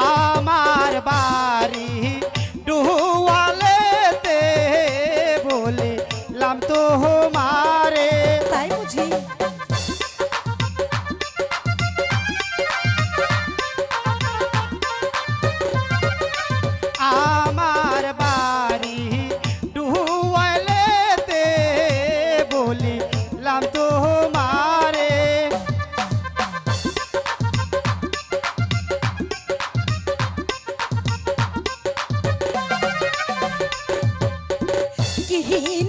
আমার বাড়ি ডুয়ালেতে বলে লাম তো মা হে